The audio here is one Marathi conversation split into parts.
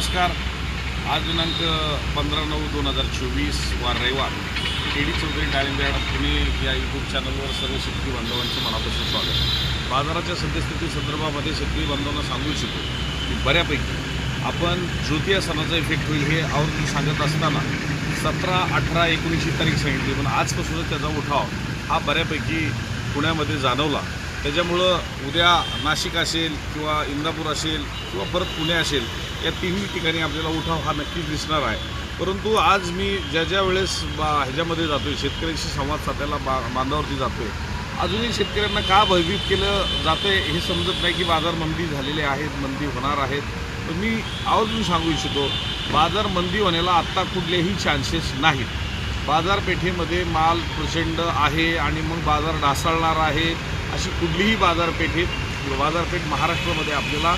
नमस्कार. आज दिनांक पंधरा नऊ दोन हजार चोवीस वार रविवार. केडी चौधरी डाळिंबे पुणे या यूट्यूब चॅनलवर सर्व शेतकरी बांधवांचे मनापासून स्वागत. बाजाराच्या सद्यस्थिती संदर्भामध्ये शेतकरी बांधवांना सांगू इच्छितो की बऱ्यापैकी आपण ज्योतिया सणाचा इफेक्ट होईल हे आवर्जून सांगत असताना सतरा अठरा एकोणीसची तारीख सांगितली. पण आजपासूनच त्याचा उठाव हा बऱ्यापैकी पुण्यामध्ये जाणवला. त्याच्यामुळं उद्या नाशिक असेल किंवा इंदापूर असेल किंवा परत पुणे असेल या तिन्ही ठिकाणी आपल्याला उठाव हा नक्कीच दिसणार आहे. परंतु आज मी ज्या ज्या वेळेस बा ह्याच्यामध्ये जातो आहे शेतकऱ्यांशी संवाद साधायला बा बांधावरती जातो आहे अजूनही शेतकऱ्यांना का भयभीत केलं जातं आहे हे समजत नाही की बाजार मंदी झालेले आहेत मंदी होणार आहेत. तर मी आवर्जून सांगू इच्छितो बाजार मंदी होण्याला आत्ता कुठलेही चान्सेस नाहीत. बाजारपेठेमध्ये माल प्रचंड आहे आणि मग बाजार ढासळणार आहे अशी कुठलीही बाजारपेठेत बाजारपेठ महाराष्ट्रामध्ये आपल्याला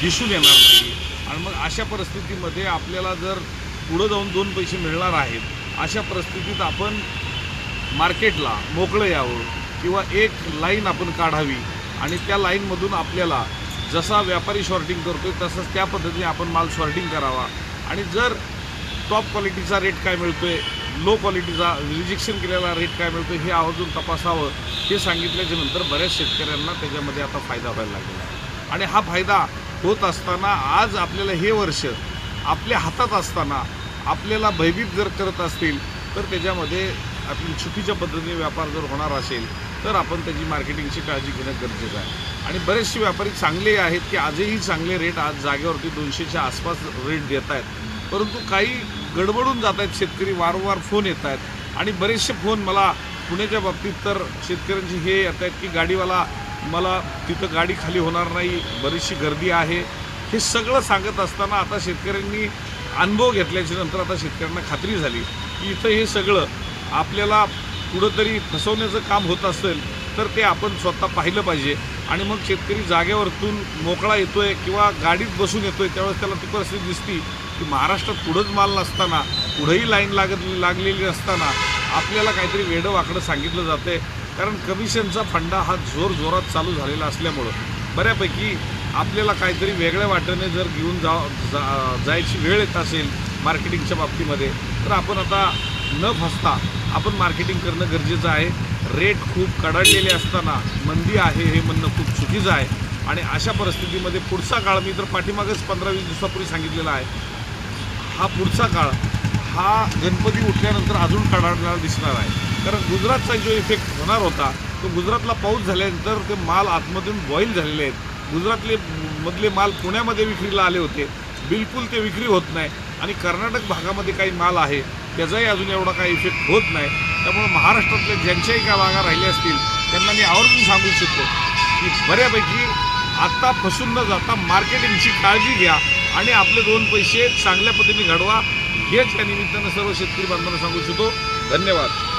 दिसून येणार नाही आणि मग अशा परिस्थितीमध्ये आपल्याला जर पुढं जाऊन दोन पैसे मिळणार आहेत अशा परिस्थितीत आपण मार्केटला मोकळं यावं किंवा एक लाईन आपण काढावी आणि त्या लाईनमधून आपल्याला जसा व्यापारी शॉर्टिंग करतो आहे तसंच त्या पद्धतीने आपण माल शॉर्टिंग करावा. आणि जर टॉप क्वालिटीचा रेट काय मिळतो आहे लो क्वालिटीचा रिजेक्शन केलेला रेट काय मिळतो हे आवर्जून तपासावं हे सांगितल्याच्यानंतर बऱ्याच शेतकऱ्यांना त्याच्यामध्ये आता फायदा व्हायला लागलेला आहे. आणि हा फायदा होत असताना आज आपल्याला हे वर्ष आपल्या हातात असताना आपल्याला भयभीत जर करत असतील तर त्याच्यामध्ये आपली चुकीच्या पद्धतीने व्यापार जर होणार असेल तर आपण त्याची मार्केटिंगची काळजी घेणं गरजेचं आहे. आणि बरेचसे व्यापारी चांगले आहेत की आजही चांगले रेट आज जागेवरती दोनशेच्या आसपास रेट देत आहेत. परंतु काही गडबडून जात आहेत शेतकरी वारंवार फोन येत आहेत. आणि बरेचसे फोन मला पुण्याच्या बाबतीत तर शेतकऱ्यांची हे येत आहेत की गाडीवाला मला तिथं गाडी खाली होणार नाही बरीचशी गर्दी आहे. हे सगळं सांगत असताना आता शेतकऱ्यांनी अनुभव घेतल्याच्या नंतर आता शेतकऱ्यांना खात्री झाली की इथं हे सगळं आपल्याला कुठंतरी फसवण्याचं काम होत असेल तर ते आपण स्वतः पाहिलं पाहिजे. आणि मग शेतकरी जागेवरतून मोकळा येतो आहे किंवा गाडीत बसून येतो आहे त्यावेळेस त्याला ती परिस्थिती दिसती की महाराष्ट्रात पुढंच माल नसताना पुढंही लाईन लागत लागलेली असताना आपल्याला काहीतरी वेडं वाकडं सांगितलं जातं आहे कारण कमिशनचा फंडा हा जोर जोरात चालू झालेला असल्यामुळं बऱ्यापैकी आपल्याला काहीतरी वेगळ्या वाटेने जर घेऊन जा जा जायची वेळ येत असेल मार्केटिंगच्या बाबतीमध्ये तर आपण आता न फसता आपण मार्केटिंग करणं गरजेचं आहे. रेट खूप कडाडलेले असताना मंदी आहे हे म्हणणं खूप चुकीचं आहे. आणि अशा परिस्थितीमध्ये पुढचा काळ मी तर पाठीमागच पंधरा वीस दिवसापूर्वी सांगितलेला आहे. हा पुढचा काळ हा गणपती उठल्यानंतर अजून कडाडलेला दिसणार आहे. कारण गुजरातचा जो इफेक्ट होणार होता तो गुजरातला पाऊस झाल्यानंतर ते माल आतमधून बॉईल झालेले आहेत. गुजरातले मधले माल पुण्यामध्ये विक्रीला आले होते. बिलकुल ते विक्री होत नाही. आणि कर्नाटक भागामध्ये काही माल आहे त्याचाही अजून एवढा काही इफेक्ट होत नाही. त्यामुळे महाराष्ट्रातले ज्यांच्याही काय भागा राहिले असतील त्यांना मी आवर्जून सांगू इच्छितो की बऱ्यापैकी आत्ता फसून न जाता मार्केटिंगची काळजी घ्या आणि आपले दोन पैसे चांगल्या पद्धतीने घडवा. हेच या निमित्तानं सर्व शेतकरी बांधवांना सांगू इच्छितो. धन्यवाद.